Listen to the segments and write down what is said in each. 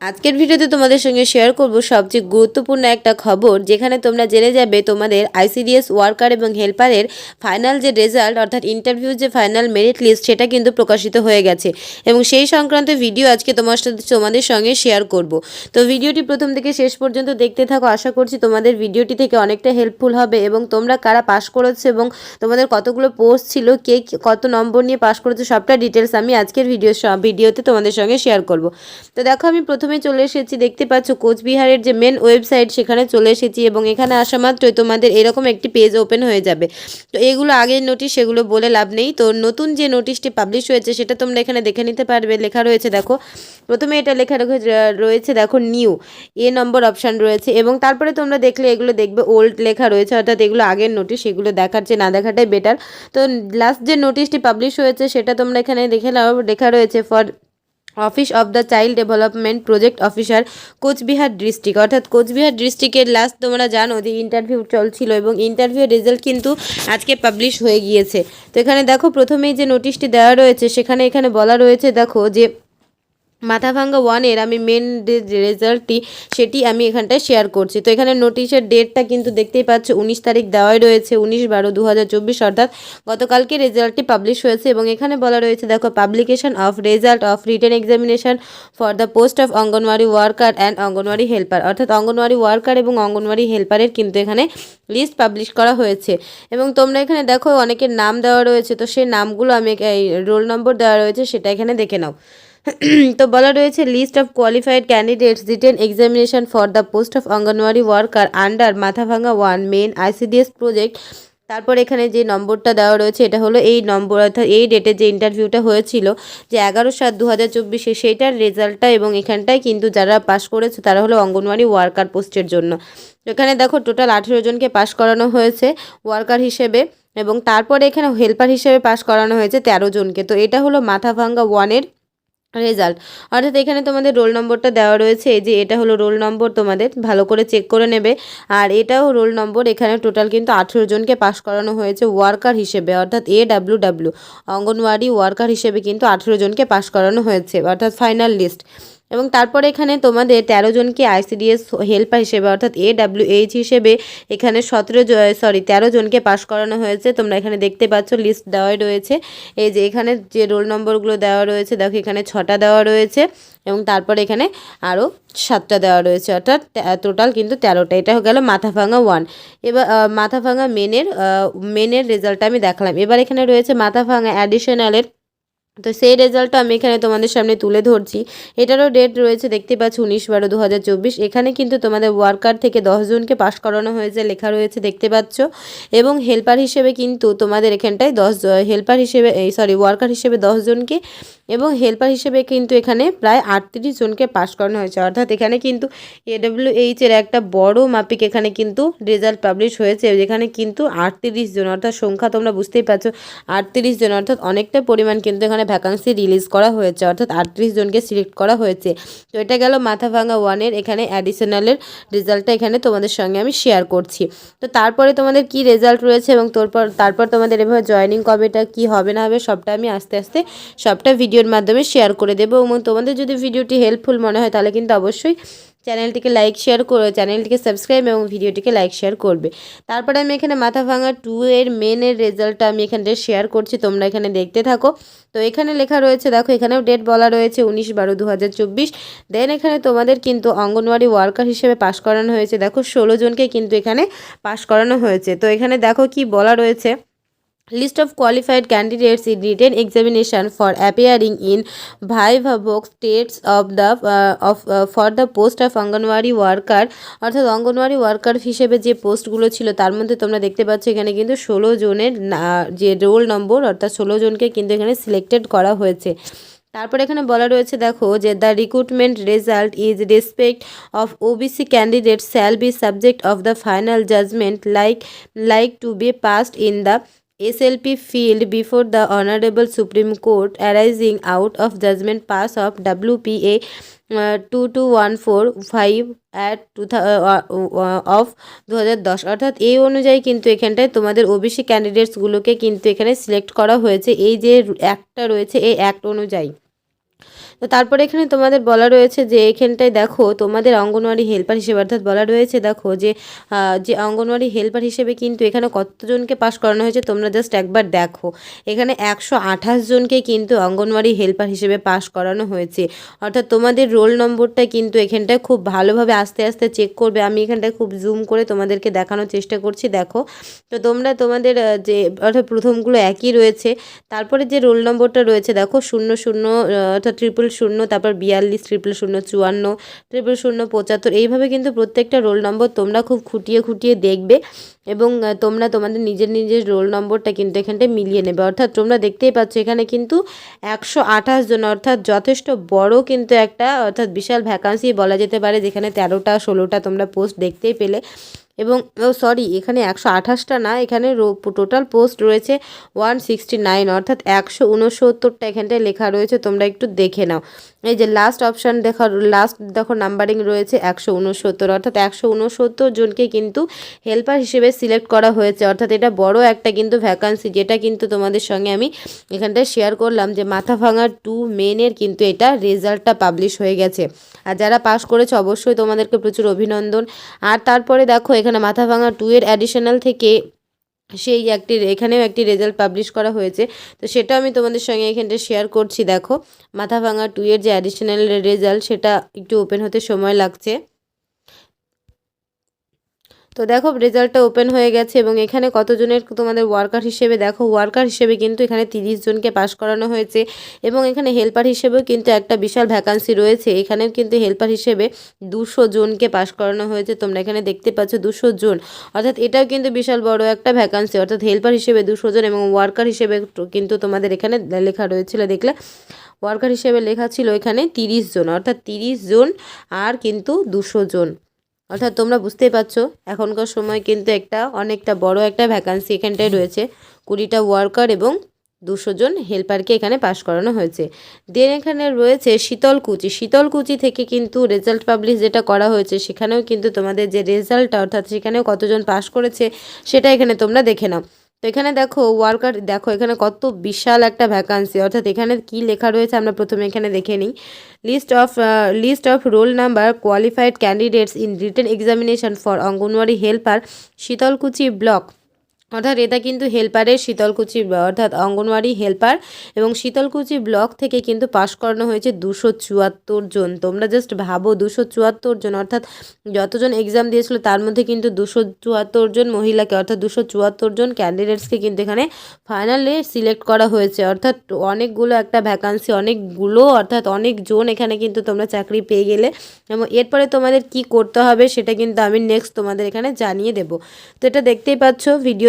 আজকের ভিডিওতে তোমাদের সঙ্গে শেয়ার করব সবচেয়ে গুরুত্বপূর্ণ একটা খবর, যেখানে তোমরা জেনে যাবে তোমাদের আইসিডিএস ওয়ার্কার এবং হেল্পারের ফাইনাল যে রেজাল্ট অর্থাৎ ইন্টারভিউ যে ফাইনাল মেরিট লিস্ট সেটা কিন্তু প্রকাশিত হয়ে গেছে। এবং সেই সংক্রান্ত ভিডিও আজকে তোমার সাথে তোমাদের সঙ্গে শেয়ার করব। তো ভিডিওটি প্রথম থেকে শেষ পর্যন্ত দেখতে থাকো, আশা করছি তোমাদের ভিডিওটি থেকে অনেকটা হেল্পফুল হবে। এবং তোমরা কারা পাশ করেছ এবং তোমাদের কতগুলো পোস্ট ছিল, কে কত নম্বর নিয়ে পাশ করেছ, সবটা ডিটেলস আমি আজকের ভিডিও ভিডিওতে তোমাদের সঙ্গে শেয়ার করব। তো দেখো, আমি প্রথমে চলে এসেছি। দেখতে পাচ্ছ কোচবিহারের যে মেন ওয়েবসাইট সেখানে চলে এসেছি এবং এখানে আসা মাত্রই তোমাদের এরকম একটি পেজ ওপেন হয়ে যাবে। তো এগুলো আগের নোটিশ সেগুলো বলে লাভ নেই। তো নতুন যে নোটিশটি পাবলিশ হয়েছে, সেটা তোমরা এখানে দেখে নিতে পারবে। লেখা রয়েছে, দেখো, প্রথমে এটা লেখা রয়ে- রয়েছে, দেখো নিউ এ নম্বর অপশান রয়েছে এবং তারপরে তোমরা দেখলে এগুলো দেখবে ওল্ড লেখা রয়েছে, অর্থাৎ এগুলো আগের নোটিশ এগুলো দেখার চেয়ে না দেখাটাই বেটার তো লাস্ট যে নোটিশটি পাবলিশ হয়েছে, সেটা তোমরা এখানে দেখে নাও। লেখা রয়েছে for office of the child development project officer Coochbehar district. অর্থাৎ কোচবিহার ডিস্ট্রিক্টের লাস্ট তোমরা জানো যে ইন্টারভিউ চলছিল এবং ইন্টারভিউ রেজাল্ট কিন্তু আজকে পাবলিশ হয়ে গিয়েছে। তো এখানে দেখো প্রথমেই যে নোটিশটি দেওয়া রয়েছে, সেখানে এখানে বলা রয়েছে দেখো যে মাথাভাঙ্গা ওয়ানের আমি মেন রেজাল্টটি সেটি আমি এখানটায় শেয়ার করছি। তো এখানে নোটিশের ডেটটা কিন্তু দেখতেই পাচ্ছ, উনিশ তারিখ দেওয়াই রয়েছে, উনিশ বারো দু হাজার অর্থাৎ গতকালকে রেজাল্টটি পাবলিশ হয়েছে এবং এখানে বলা রয়েছে, দেখো publication of result of written examination for the post of anganwadi worker and anganwadi helper অর্থাৎ অঙ্গনওয়াড়ি ওয়ার্কার এবং অঙ্গনওয়াড়ি হেল্পারের কিন্তু এখানে লিস্ট পাবলিশ করা হয়েছে। এবং তোমরা এখানে দেখো, অনেকের নাম দেওয়া রয়েছে, তো সেই নামগুলো আমি রোল নম্বর দেওয়া রয়েছে, সেটা এখানে দেখে নাও। তো বলা রয়েছে list of qualified candidates written examination for the post of anganwadi worker under Mathabhanga one men ICDS project তারপর এখানে যে নম্বরটা দেওয়া রয়েছে, এটা হলো এই নম্বর, অর্থাৎ এই ডেটে যে ইন্টারভিউটা হয়েছিল, যে এগারো সাত দু হাজার চব্বিশে সেইটার রেজাল্টটা এবং এখানটায় কিন্তু যারা পাশ করেছে, তারা হলো অঙ্গনওয়াড়ি ওয়ার্কার পোস্টের জন্য। এখানে দেখো টোটাল আঠেরো জনকে পাশ করানো হয়েছে ওয়ার্কার হিসেবে এবং তারপরে এখানে হেল্পার হিসেবে পাশ করানো হয়েছে তেরো জনকে। তো এটা হলো মাথাভাঙ্গা ওয়ানের রেজাল্ট। অর্থাৎ এখানে তোমাদের রোল নম্বরটা দেওয়া রয়েছে যে এটা হলো রোল নম্বর তোমাদের, ভালো করে চেক করে নেবে। আর এটাও রোল নম্বর, এখানে টোটাল কিন্তু আঠেরো জনকে পাশ করানো হয়েছে ওয়ার্কার হিসেবে, অর্থাৎ A W W anganwadi worker হিসেবে কিন্তু আঠেরো জনকে পাশ করানো হয়েছে, অর্থাৎ ফাইনাল লিস্ট। এবং তারপরে এখানে তোমাদের তেরো জনকে আইসিডিএস হেল্পার হিসেবে অর্থাৎ এ এইচ হিসেবে এখানে সতেরো সরি তেরো জনকে পাশ করানো হয়েছে। তোমরা এখানে দেখতে পাচ্ছ লিস্ট দেওয়াই রয়েছে। এই যে এখানে যে রোল নম্বরগুলো দেওয়া রয়েছে দেখো এখানে ছটা দেওয়া রয়েছে এবং তারপরে এখানে আরও সাতটা দেওয়া রয়েছে। অর্থাৎ টোটাল কিন্তু তেরোটা। এটা গেল মাথা ভাঙা ওয়ান এবার আহ, মাথা ভাঙা মেনের মেনের রেজাল্টটা আমি দেখালাম। এবার এখানে রয়েছে মাথা ভাঙা অ্যাডিশনালের তো সেই রেজাল্টটা আমি এখানে তোমাদের সামনে তুলে ধরছি। এটারও ডেট রয়েছে, দেখতে পাচ্ছ উনিশ বারো দু এখানে কিন্তু তোমাদের ওয়ার্কার থেকে দশজনকে পাশ করানো হয়েছে, লেখা রয়েছে দেখতে পাচ্ছ। এবং হেল্পার হিসেবে কিন্তু তোমাদের এখানটায় দশ হেল্পার হিসেবে, এই সরি ওয়ার্কার হিসেবে দশজনকে এবং হেল্পার হিসেবে কিন্তু এখানে প্রায় আটত্রিশ জনকে পাশ করানো হয়েছে। অর্থাৎ এখানে কিন্তু এডব্লিউ এর একটা বড় মাপিক এখানে কিন্তু রেজাল্ট পাবলিশ হয়েছে, যেখানে কিন্তু আটত্রিশ জন, অর্থাৎ সংখ্যা তোমরা বুঝতেই পারছ, আটত্রিশ জন, অর্থাৎ অনেকটা পরিমাণ কিন্তু এখানে ভ্যাকান্সি রিলিজ করা হয়েছে, অর্থাৎ আটত্রিশ জনকে সিলেক্ট করা হয়েছে। তো এটা গেল মাথা ভাঙা ওয়ানের এখানে অ্যাডিশনালের রেজাল্টটা এখানে তোমাদের সঙ্গে আমি শেয়ার করছি। তো তারপরে তোমাদের কি রেজাল্ট রয়েছে এবং তোরপর, তারপর তোমাদের এভাবে জয়েনিং কবেটা কি হবে না হবে সবটা আমি আস্তে আস্তে সবটা ভিডিওর মাধ্যমে শেয়ার করে দেবো। এবং তোমাদের যদি ভিডিওটি হেল্পফুল মনে হয় তাহলে কিন্তু অবশ্যই চ্যানেলটিকে লাইক শেয়ার করে, চ্যানেলটিকে সাবস্ক্রাইব এবং ভিডিওটিকে লাইক শেয়ার করবে। তারপরে আমি এখানে মাথা ভাঙা টু এর মেনের রেজাল্টটা আমি এখানটা শেয়ার করছি, তোমরা এখানে দেখতে থাকো। তো এখানে লেখা রয়েছে, দেখো এখানেও ডেট বলা রয়েছে উনিশ বারো দু দেন এখানে তোমাদের কিন্তু অঙ্গনওয়াড়ি ওয়ার্কার হিসেবে পাশ করানো হয়েছে। দেখো ষোলো জনকে কিন্তু এখানে পাশ করানো হয়েছে। তো এখানে দেখো কি বলা রয়েছে। Qualified candidates in written examination for appearing in Bhaivavok states of the uh, of uh, for the post of anganwadi worker. অর্থাৎ অঙ্গনওয়াড়ি ওয়ার্কার হিসেবে যে পোস্টগুলো ছিল তার মধ্যে তোমরা দেখতে পাচ্ছ এখানে কিন্তু ষোলো জনের যে রোল নম্বর অর্থাৎ ষোলো জনকে কিন্তু এখানে সিলেক্টেড করা হয়েছে। তারপর এখানে বলা রয়েছে দেখো যে the recruitment result is respect of OBC candidate shall be subject of the final judgment like like to be passed in the SLP P before the Honorable Supreme Court arising out of judgment pass of WPA uh, 22145 A two of দু হাজার দশ অর্থাৎ এই অনুযায়ী কিন্তু এখানটায় তোমাদের OBC ক্যান্ডিডেটসগুলোকে কিন্তু এখানে সিলেক্ট করা হয়েছে। এই যে অ্যাক্টটা রয়েছে এই অ্যাক্ট অনুযায়ী। তো তারপরে এখানে তোমাদের বলা রয়েছে যে এখানটায় দেখো তোমাদের অঙ্গনওয়াড়ি হেল্পার হিসেবে অর্থাৎ বলা রয়েছে দেখো যে যে অঙ্গনওয়াড়ি হেল্পার হিসেবে কিন্তু এখানে কতজনকে পাশ করানো হয়েছে তোমরা জাস্ট একবার দেখো। এখানে একশো আঠাশ জনকে কিন্তু অঙ্গনওয়াড়ি হেল্পার হিসেবে পাশ করানো হয়েছে। অর্থাৎ তোমাদের রোল নম্বরটা কিন্তু এখানটায় খুব ভালোভাবে আস্তে আস্তে চেক করবে। আমি এখানটায় খুব জুম করে তোমাদেরকে দেখানোর চেষ্টা করছি, দেখো। তো তোমরা তোমাদের যে অর্থাৎ প্রথমগুলো একই রয়েছে। তারপরে যে রোল নম্বরটা রয়েছে, দেখো, শূন্য শূন্য অর্থাৎ ট্রিপল শূন্য, তারপর বিয়াল্লিশ ট্রিপল শূন্য, চুয়ান্ন ট্রিপল শূন্য, পঁচাত্তর, এইভাবে কিন্তু প্রত্যেকটা রোল নম্বর তোমরা খুব খুঁটিয়ে খুঁটিয়ে দেখবে এবং তোমরা তোমাদের নিজের নিজের রোল নম্বরটা কিন্তু এখানটায় মিলিয়ে নেবে। অর্থাৎ তোমরা দেখতেই পাচ্ছ এখানে কিন্তু একশো আঠাশ জন, অর্থাৎ যথেষ্ট বড় কিন্তু একটা, অর্থাৎ বিশাল ভ্যাকান্সি বলা যেতে পারে, যেখানে তেরোটা, ষোলোটা তোমরা পোস্ট দেখতেই পেলে। এবং, ও সরি, এখানে একশো আঠাশটা না, এখানে টোটাল পোস্ট রয়েছে ওয়ান সিক্সটি নাইন অর্থাৎ একশো উনসত্তরটা এখানটায় লেখা রয়েছে, তোমরা একটু দেখে নাও। এই যে লাস্ট অপশান দেখা লাস্ট দেখো নাম্বারিং রয়েছে একশো উনসত্তর, অর্থাৎ একশো উনসত্তর জনকে কিন্তু হেল্পার হিসেবে সিলেক্ট করা হয়েছে, অর্থাৎ এটা বড় একটা কিন্তু ভ্যাকান্সি যেটা কিন্তু তোমাদের সঙ্গে আমি এখানটায় শেয়ার করলাম যে মাথা ভাঙা টু মেনের কিন্তু এটা রেজাল্টটা পাবলিশ হয়ে গেছে। আর যারা পাস করেছে, অবশ্যই তোমাদেরকে প্রচুর অভিনন্দন। আর তারপরে দেখো এখানে মাথা ভাঙা টু এর অ্যাডিশনাল থেকে সেই একটি, এখানেও একটি রেজাল্ট পাবলিশ করা হয়েছে। তো সেটা আমি তোমাদের সঙ্গে এখানটা শেয়ার করছি, দেখো। মাথা ভাঙা টু এর যে অ্যাডিশনাল রেজাল্ট সেটা একটু ওপেন হতে সময় লাগছে। তো দেখো, রেজাল্টটা ওপেন হয়ে গেছে এবং এখানে কতজনের তোমাদের ওয়ার্কার হিসেবে, দেখো ওয়ার্কার হিসেবে কিন্তু এখানে তিরিশ জনকে পাস করানো হয়েছে এবং এখানে হেল্পার হিসেবেও কিন্তু একটা বিশাল ভ্যাকান্সি রয়েছে। এখানেও কিন্তু হেল্পার হিসেবে দুশো জনকে পাস করানো হয়েছে। তোমরা এখানে দেখতে পাচ্ছ দুশো জন। অর্থাৎ এটাও কিন্তু বিশাল বড় একটা ভ্যাকান্সি অর্থাৎ হেল্পার হিসেবে দুশো জন এবং ওয়ার্কার হিসেবে কিন্তু তোমাদের এখানে লেখা রয়েছিল, দেখলে? ওয়ার্কার হিসেবে লেখা ছিল এখানে তিরিশ জন। অর্থাৎ তিরিশ জন আর কিন্তু দুশো জন। অর্থাৎ তোমরা বুঝতেই পারছ, এখনকার সময় কিন্তু একটা, অনেকটা বড় একটা ভ্যাকান্সি এখানটায় রয়েছে। কুড়িটা ওয়ার্কার এবং দুশো জন হেল্পারকে এখানে পাশ করানো হয়েছে। দেন এখানে রয়েছে শীতলকুচি। শীতলকুচি থেকে কিন্তু রেজাল্ট পাবলিশ যেটা করা হয়েছে, সেখানেও কিন্তু তোমাদের যে রেজাল্টটা অর্থাৎ সেখানেও কতজন পাশ করেছে, সেটা এখানে তোমরা দেখে নাও। তো এখানে দেখো ওয়ার্কার, দেখো এখানে কত বিশাল একটা ভ্যাকান্সি অর্থাৎ এখানে কি লেখা রয়েছে আমরা প্রথমে এখানে দেখে নিই। List of list of roll number qualified candidates in written examination for anganwadi helper Sitalkuchi block অর্থাৎ এটা কিন্তু হেল্পারের শীতলকুচি, অর্থাৎ অঙ্গনওয়াড়ি হেল্পার এবং শীতলকুচি ব্লক থেকে কিন্তু পাশ করানো হয়েছে দুশো চুয়াত্তর জন। তোমরা জাস্ট ভাবো দুশো চুয়াত্তর জন, অর্থাৎ যতজন এক্সাম দিয়েছিল তার মধ্যে কিন্তু দুশো চুয়াত্তর জন মহিলাকে, অর্থাৎ দুশো চুয়াত্তর জন ক্যান্ডিডেটসকে কিন্তু এখানে ফাইনালে সিলেক্ট করা হয়েছে। অর্থাৎ অনেকগুলো একটা ভ্যাকান্সি অনেকগুলো, অর্থাৎ অনেক জন এখানে কিন্তু তোমরা চাকরি পেয়ে গেলে। এবং এরপরে তোমাদের কি করতে হবে সেটা কিন্তু আমি নেক্সট তোমাদের এখানে জানিয়ে দেব। তো এটা দেখতেই পাচ্ছ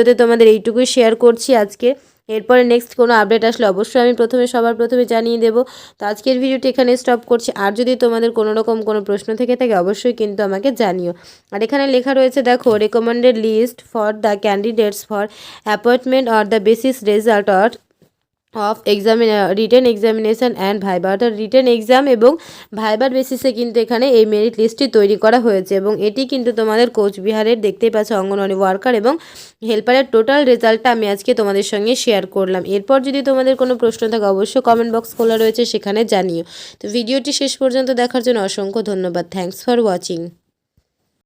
ভিডিওতে তোমাদের এইটুকুই শেয়ার করছি আজকে। এরপরে নেক্সট কোনো আপডেট আসলে অবশ্যই আমি প্রথমে, সবার প্রথমে জানিয়ে দেবো। তো আজকের ভিডিওটি এখানে স্টপ করছি। আর যদি তোমাদের কোনো রকম কোনো প্রশ্ন থেকে থাকে, অবশ্যই কিন্তু আমাকে জানিও। আর এখানে লেখা রয়েছে, দেখো recommended list for the candidates for appointment or the basis result or of examine written examination and viva অর্থাৎ রিটেন এক্সাম এবং ভাইবার বেসিসে কিন্তু এখানে এই মেরিট লিস্টটি তৈরি করা হয়েছে এবং এটি কিন্তু তোমাদের কোচবিহারের দেখতেই পাচ্ছ অঙ্গনওয়াড়ি ওয়ার্কার এবং হেল্পারের টোটাল রেজাল্টটা আমি আজকে তোমাদের সঙ্গে শেয়ার করলাম। এরপর যদি তোমাদের কোনো প্রশ্ন থাকে অবশ্যই কমেন্ট বক্স খোলা রয়েছে, সেখানে জানিও। তো ভিডিওটি শেষ পর্যন্ত দেখার জন্য অসংখ্য ধন্যবাদ। Thanks for watching